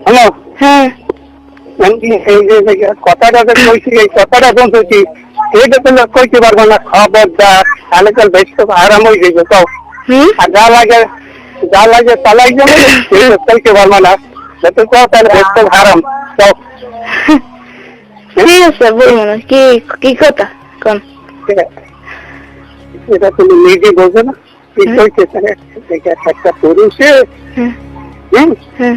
Hello হ্যাঁ। আমি এই যে কথাটা যে কইছি এই কথাটা বলতেছি এটা তো কইতে পারব না খবরদার তাহলে কাল বেশ আরাম হয়ে যাবে তো। আর যা লাগে যা লাগে চালাই যাবে কইতে পারব না। যাতে তো তাহলে বেশ আরাম তো। ঠিক আছে বলব না কি কি কথা? কোন? এটা তুমি নিজে বোঝো না? কি হুম। কইতে একটা পুরুষে হ্যাঁ। হ্যাঁ।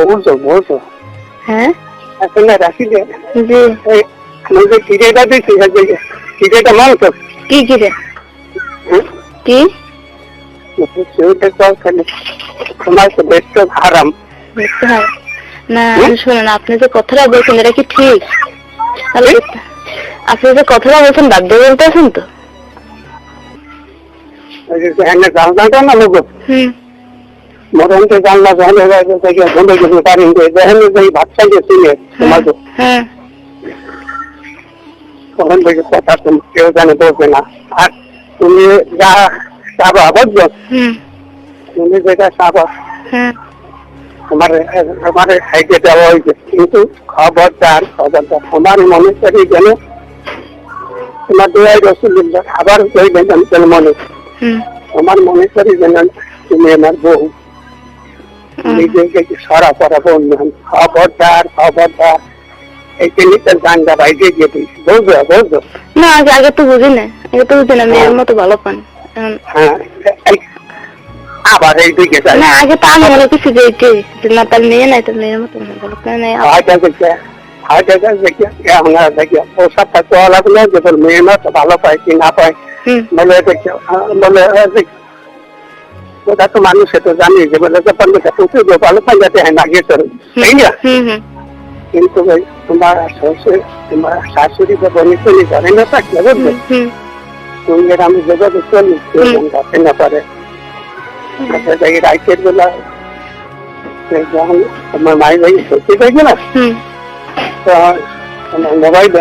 বলছো বলছো? হ্যাঁ? এখন না রাখি জি। যে চিড়েটা দিচ্ছি মানছো কি কি রে কি? সেটা তো ওখানে তোমার তো বেশ হারাম। দেখতে হয় না শুনুন আপনি যে কথাটা বলছেন এটা কি ঠিক? আপনি যে কথাটা বলছেন বাধ্য বলতেছেন তো? হুম। মোটামুটি জানলা জানলে থেকে বন্ধ করতে পারেন যে যে এই ভাতটা যে শুনে হ্যাঁ। তখন থেকে কথা তুমি কেউ জানে বলবে না। আর তুমি যা তুমি যেটা হ্যাঁ। তোমার তোমার সাইডে দেওয়া হয়েছে। কিন্তু খবরদার খবরদার তোমার মনে করি যেন তোমার দোয়াই রসুল্লাহ আবার আমি মনে। তোমার মনে করি যেন তুমি আমার বউ। নিজেকে সরা করা বউ নন। খবরদার খবরদার। এই জিনিসটা জানটা বাইরে গিয়ে না আগে তো বুঝি না আগে তো বুঝি না মেয়ের মতো ভালো পান। হ্যাঁ আবার এই দিকে না আগে তো আমি মনে করছি যে এটি না তার মেয়ে নাই তার মেয়ের মতো ভালো পান নাই দেখে দেখে চলা যে মেয়ে না তো ভালো পায় কি না পায়। বলে দেখে বলে দেখ- ওটা তো মানুষ তো জানি যে বলে যে পঞ্চাশটা পুঁতে যে ভালো পাই যাতে হ্যাঁ না গিয়ে তোর তাই না হুম হুম কিন্তু ওই তোমার শ্বশুর তোমার শাশুড়ি বা বনি চলি করে না থাকলে বুঝলে হুম, হুম তুমি এর আমি যোগাযোগ চলি কেউ হুম। যেন যাতে না পারে আচ্ছা এই রাইটের বেলা এই যখন তোমার মায়ের বাড়ি সত্যি দেখবে না হুম তো তোমার মোবাইল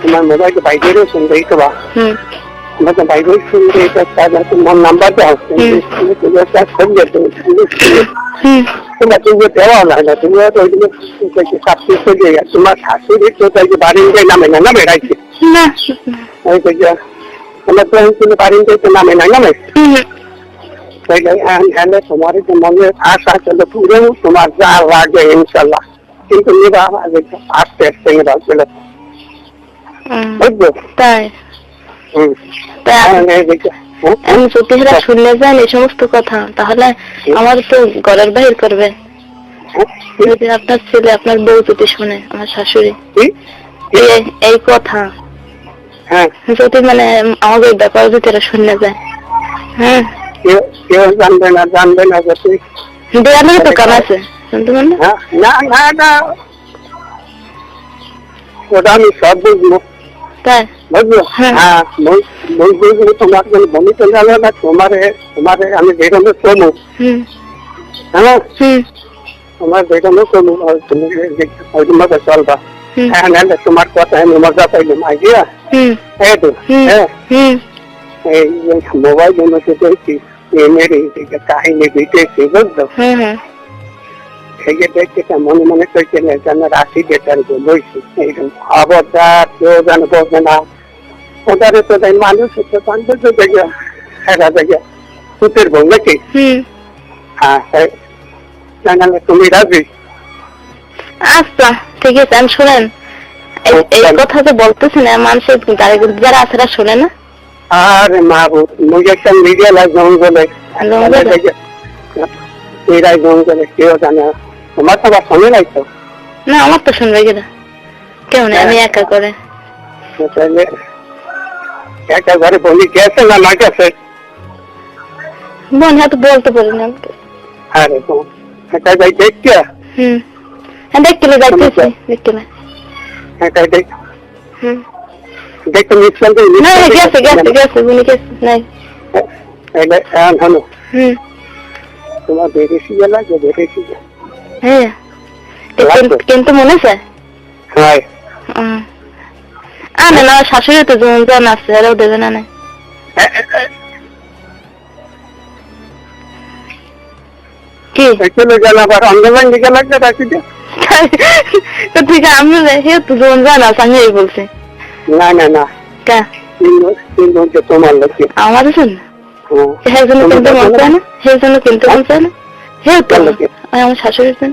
তোমার মোবাইল বাইরে শুনবে তো বা হুম আমরা তো বাইরে শুনবে এটা তার তোমার নাম্বার দাও হুম। তুমি একটা শুনবে তুমি হুম। তোমার তুমি দেওয়া না না। তুমি তো ওই দিকে সাবসি চলে গেছে। তোমার শাশুড়ি তো তাই যে বাড়ির নামে না নামে রাখছে না। ওই তো যে আমার তো তুমি বাড়ির তো নামে না নামে? হুম। তাইলে হ্যাঁ তোমার যে মনে আশা চলে পুরো তোমার যা লাগে ইনশাল্লাহ কিন্তু নিবা আস্তে আস্তে নিবা চলে বুঝলো? তাই। আমি যদি শুনলে যান এই সমস্ত কথা তাহলে আমার তো ঘরের বাহির করবে যদি আপনার ছেলে আপনার বউ যদি শুনে আমার শাশুড়ি? এই কথা। হ্যাঁ। যদি মানে আমাদের ব্যাপার যদি এরা শুনে যায় হ্যাঁ। জানবে না জানবে না যে তুই দেয়ালের তো কাম আছে শুনতে হ্যাঁ না না না। ওটা আমি সব বুঝব। তাই? বুঝলো হ্যাঁ। হ্যাঁ বই- বই বুঝব তোমার কোনো বমি তো জানো না তোমারে তোমারে আমি যেখানে চলু হুম হ্যাঁ হুম তোমার যেখানে চলু আর তুমি ওই মতো চলবা হুম হ্যাঁ না না, তোমার কথা আমি মজা পাইলাম আইডিয়া হুম এই তো হুম হ্যাঁ হুম এই মোবাইল মধ্যে দেখছি প্রেমের এই যে কাহিনী দিতেছি বুঝলো হুম হুম এই না না ওটারে তো হ্যাঁ বউ নাকি? হুম। হ্যাঁ জানালে তুমি রাজি আচ্ছা ঠিক আছে আমি শুনেন। এই- কথা যে বলতেছেন মানুষের যারা যারা আছে তারা শোনে না? আরে মা মুঝে একটা মিডিয়া লাগ জঙ্গলে? এরাই জঙ্গলে? কেউ জানে তোমার তো আবার শোনে নাই তো? না আমার তো শুনবে গেলে কেউ নেই আমি একা করে। তাহলে একটা ঘরে বলি গেছে না না গেছে বোন হয়তো বলতে পারি না আরে তো এটা যাই দেখতে হুম হ্যাঁ দেখতে যাইতেছি দেখতে এটা দেখ হুম দেখতে নিচ্ছেন তো না গেছে গেছে গেছে উনি গেছে নাই এটা এখন হলো হুম তোমার বেরেছি লাগে বেরেছি হ্যাঁ তো লাগবে। কেন- কিন্তু মনে আছে হ্যাঁ হুম আনে না শাশুড়ি তো যেমন জান আছে এরাও দেবে না না কি চলে গেল আবার অন্ধবান দিকে লাগবে রাখি দে তো ঠিক আছে আমি হে তো যেমন জান আছে আমি এই বলছি না না না কা তোমার লোকে আমার শুন হ্যাঁ হে জন্য কিনতে মন চায় না হে জন্য কিনতে মন চায় না হে তো আমার শাশুড়ি শুন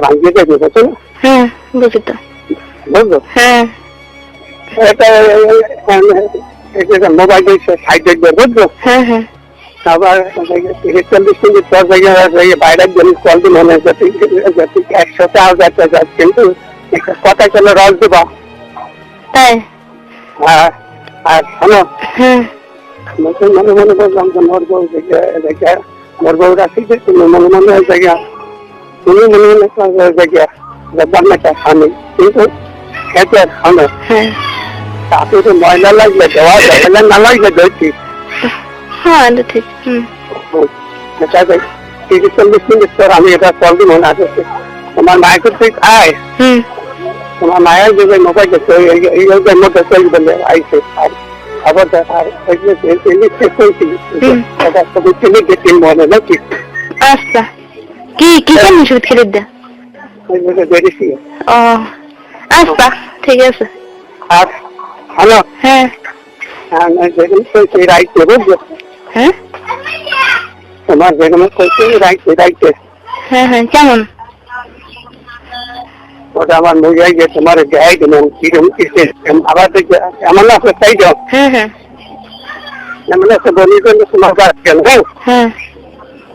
ভাঙিয়ে দেবে বুঝছ হ্যাঁ বুঝি তো। বুঝলো হ্যাঁ। এটা এটা মোবাইল সাইডে দিয়ে বুঝলো? হ্যাঁ হ্যাঁ। আবার বাইরের জন্য কল মনে যাতে যাচ্ছে কিন্তু একটা কথা চলে রস দেবা। তাই? আর আর শোনো হ্যাঁ। মনে মনে বললাম যে মোর বউ দেখে দেখে মোর বউ রাখি যে মনে মনে হয়ে দেখে তুমি মনে মনে করে দেখে রান্নাটা স্বামী কিন্তু খেতে শোনো হ্যাঁ তাতে তো ময়লা লাগলে দেওয়া যাবে না না লাগলে ধরছি হ্যাঁ এটা ঠিক হুম তিরিশ চল্লিশ মিনিট পর আমি এটা কল দিব না করতে তোমার মায়ের কাছে খায় হুম তোমার মায়ের যে মোবাইল দেখছে এই ওদের মধ্যে চলে বলে আইসে আর খবর দেখার হুম। এটা সবই ছেলে দেখে মনে নাকি আচ্ছা কি কি কেন ওষুধ খেলে ওই জন্য বেরিয়েছি ও আচ্ছা ঠিক আছে। হ্যালো? হ্যাঁ। রাইতে বুঝলো? হ্যাঁ? তোমার যেরকম কইছে রাইতে রাইতে হ্যাঁ হ্যাঁ কেমন? ওটা আমার মজাই যে তোমার কিরম কিসে আবার এমন আপনার চাই যাও হ্যাঁ হ্যাঁ। এমন বলি তোমার কাজ গেল হ্যাঁ? হ্যাঁ।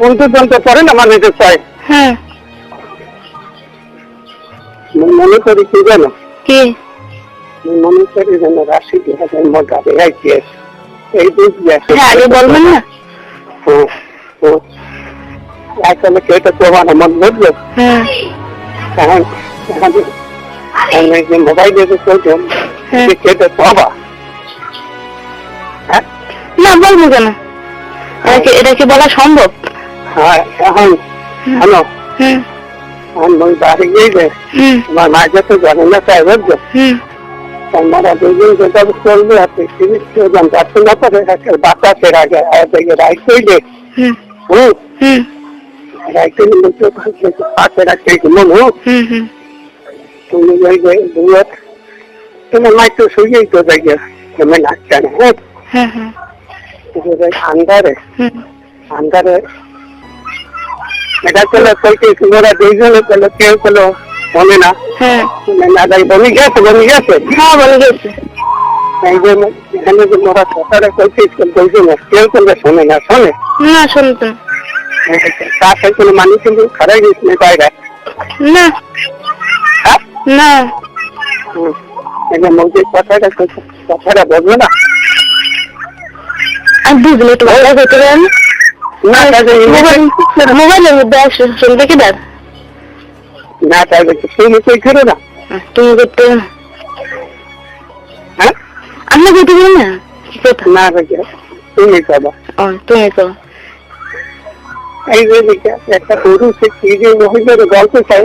অন্তর্যন্ত্র পরে না মানে যে চাই। হ্যাঁ। মনে করি কি জানো? কি? মনে করি যেন হাজার এই হ্যাঁ আগে বলবেন না? আসলে কেটে প্রমাণ মন বুঝলো? হ্যাঁ। যে- মোবাইলে। কেটে পাবা? না বলব কেন? এটা কি বলা সম্ভব? হ্যাঁ এখন হ্যালো। হুম। এখন বাড়ি গিয়ে আমার মা যত জানে না তাই হুম। আমরা দুজন যেটা চলবে আপনি তিনি কেজন যাচ্ছে না পারে একটা বাতাসের আগে আর রাইট হইলে হুম। হুম। রাইট পাশে রাখতে তুমি ওই যে দুয়ার তোমার মা একটু শুয়েই তো নাচছে না হ্যাঁ হ্যাঁ। আন্ধারে আন্ধারে এটা চলে কইতে ওরা দুইজনে চলো কেউ চলো মনে না? হ্যাঁ। মনে বমি গেছে বমি গেছে? হ্যাঁ বলে গেছে। এই যে এখানে যে মোরা কথাটা কইতে কেউ চলে শোনে না শোনে? না শুনতেন তার সাথে কোনো মানুষ কিন্তু খারাই গেছে বাইরে না। না। এই যে মৌজির কথাটা কথাটা বলবে না? আমি বুঝলি একটু ভালো ইংলিশে- মোবাইলের মধ্যে আসে শুনতে কি দেন না তাহলে তুমি কই করো না তুমি করতে হ্যাঁ আমি করতে পারি না কি কথা না রেখে তুমি করবা ও তুমি তো এই যে দিকে একটা পুরুষ কি যে মহিলার গল্প চাই